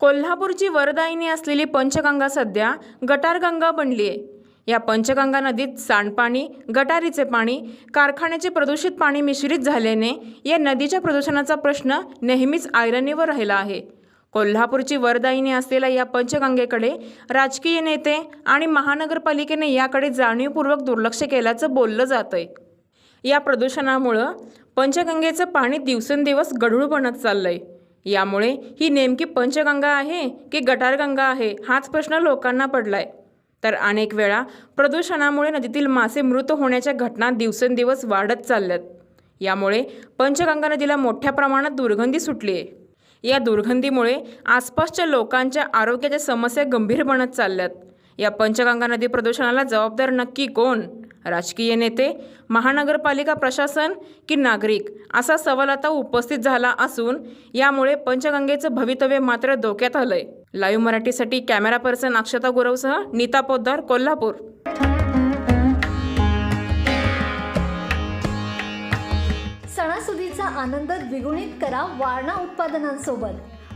कोल्हापूरची वरदायिनी असलेली पंचगंगा सध्या गटारगंगा बनली आहे. या पंचगंगा नदीत सांडपाणी गटारीचे पाणी कारखान्याचे प्रदूषित पाणी मिश्रित झाल्याने या नदीच्या प्रदूषणाचा प्रश्न नेहमीच आयरणीवर राहिला आहे. कोल्हापूरची वरदायिनी असलेल्या या पंचगंगेकडे राजकीय नेते आणि महानगरपालिकेने याकडे जाणीवपूर्वक दुर्लक्ष केल्याचं बोललं जातंय. या प्रदूषणामुळं पंचगंगेचं पाणी दिवसेंदिवस गढूळ बनत चाललं आहे यामुळे ही नेमकी पंचगंगा आहे की गटारगंगा आहे हाच प्रश्न लोकांना पडलाय. तर अनेक वेळा प्रदूषणामुळे नदीतील मासे मृत होण्याच्या घटना दिवसेंदिवस वाढत चालल्यात. यामुळे पंचगंगा नदीला मोठ्या प्रमाणात दुर्गंधी सुटली आहे या दुर्गंधीमुळे आसपासच्या लोकांच्या आरोग्याच्या समस्या गंभीर बनत चालल्यात. या पंचगंगा नदी प्रदूषणाला जबाबदार नक्की कोण? राजकीय नेते महानगरपालिका प्रशासन की नागरिक असा सवाल आता उपस्थित झाला असून यामुळे पंचगंगेचं भवितव्य मात्र धोक्यात आलंय. लाईव्ह मराठीसाठी कॅमेरा पर्सन अक्षता गुरवसह नीता पोद्दार कोल्हापूर. सणासुदीचा आनंद द्विगुणित करा वारणा उत्पादनांसोबत.